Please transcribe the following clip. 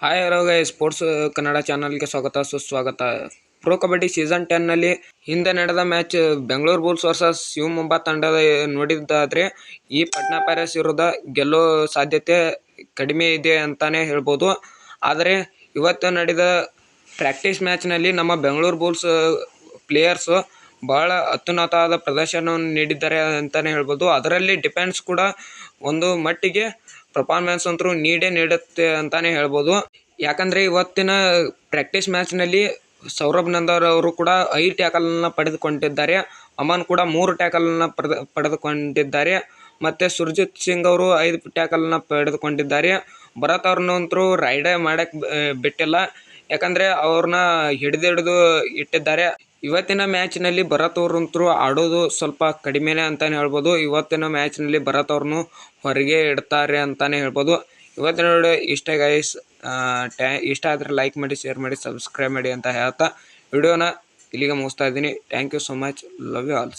Hi hello guy sports Kannada ಚಾನಲ್ಗೆ ಸ್ವಾಗತ, ಸುಸ್ವಾಗತ. ಪ್ರೋ ಕಬಡ್ಡಿ ಸೀಸನ್ ಟೆನ್ನಲ್ಲಿ ಹಿಂದೆ ನಡೆದ match Bengaluru Bulls versus Shivamogga ತಂಡದ ನೋಡಿದ್ದಾದರೆ ಈ ಪಟ್ನಾ ಪ್ಯಾರಸ್ ವಿರುದ್ಧ ಗೆಲ್ಲೋ ಸಾಧ್ಯತೆ ಕಡಿಮೆ ಇದೆ ಅಂತಲೇ ಹೇಳ್ಬೋದು. ಆದರೆ ಇವತ್ತು ನಡೆದ ಪ್ರಾಕ್ಟೀಸ್ ಮ್ಯಾಚ್ನಲ್ಲಿ ನಮ್ಮ ಬೆಂಗಳೂರು ಬುಲ್ಸ್ ಪ್ಲೇಯರ್ಸು ಬಹಳ ಅತ್ಯುನ್ನತವಾದ ಪ್ರದರ್ಶನವನ್ನು ನೀಡಿದ್ದಾರೆ ಅಂತಲೇ ಹೇಳ್ಬೋದು. ಅದರಲ್ಲಿ ಡಿಫೆನ್ಸ್ ಕೂಡ ಒಂದು ಮಟ್ಟಿಗೆ ಪರ್ಫಾರ್ಮೆನ್ಸ್ ಅಂತೂ ನೀಡೇ ನೀಡುತ್ತೆ ಅಂತಾನೆ ಹೇಳ್ಬೋದು. ಯಾಕಂದರೆ ಇವತ್ತಿನ ಪ್ರಾಕ್ಟೀಸ್ ಮ್ಯಾಚ್ನಲ್ಲಿ ಸೌರಭ್ ನಂದರ್ ಅವರು ಕೂಡ ಐದು ಟ್ಯಾಕಲನ್ನು ಪಡೆದುಕೊಂಡಿದ್ದಾರೆ. ಅಮನ್ ಕೂಡ ಮೂರು ಟ್ಯಾಕಲನ್ನು ಪಡೆದು, ಪಡೆದುಕೊಂಡಿದ್ದಾರೆ. ಮತ್ತು ಸುರ್ಜಿತ್ ಸಿಂಗ್ ಅವರು ಐದು ಟ್ಯಾಕಲನ್ನು ಪಡೆದುಕೊಂಡಿದ್ದಾರೆ. ಭರತ್ ಅವ್ರನ್ನಂತರೂ ರೈಡೇ ಮಾಡಕ್ಕೆ ಬಿಟ್ಟಿಲ್ಲ. ಯಾಕಂದರೆ ಅವ್ರನ್ನ ಹಿಡಿದು ಹಿಡಿದು ಇಟ್ಟಿದ್ದಾರೆ. ಇವತ್ತಿನ ಮ್ಯಾಚ್ನಲ್ಲಿ ಭರತ್ ಅವ್ರಂತರೂ ಆಡೋದು ಸ್ವಲ್ಪ ಕಡಿಮೆನೇ ಅಂತಲೇ ಹೇಳ್ಬೋದು. ಇವತ್ತಿನ ಮ್ಯಾಚ್ನಲ್ಲಿ ಭರತ್ ಅವ್ರನ್ನು ಹೊರಗೆ ಇಡ್ತಾರೆ ಅಂತಲೇ ಹೇಳ್ಬೋದು. ಇವತ್ತಿನ ವಿಡಿಯೋ ಇಷ್ಟ ಗೈಸ್ ಟ್ಯಾ ಇಷ್ಟ ಆದರೆ ಲೈಕ್ ಮಾಡಿ ಶೇರ್ ಮಾಡಿ ಸಬ್ಸ್ಕ್ರೈಬ್ ಮಾಡಿ ಅಂತ ಹೇಳ್ತಾ, ವಿಡಿಯೋನ ಇಲ್ಲಿಗೆ ಮುಗಿಸ್ತಾ ಇದ್ದೀನಿ. Thank you so much love you all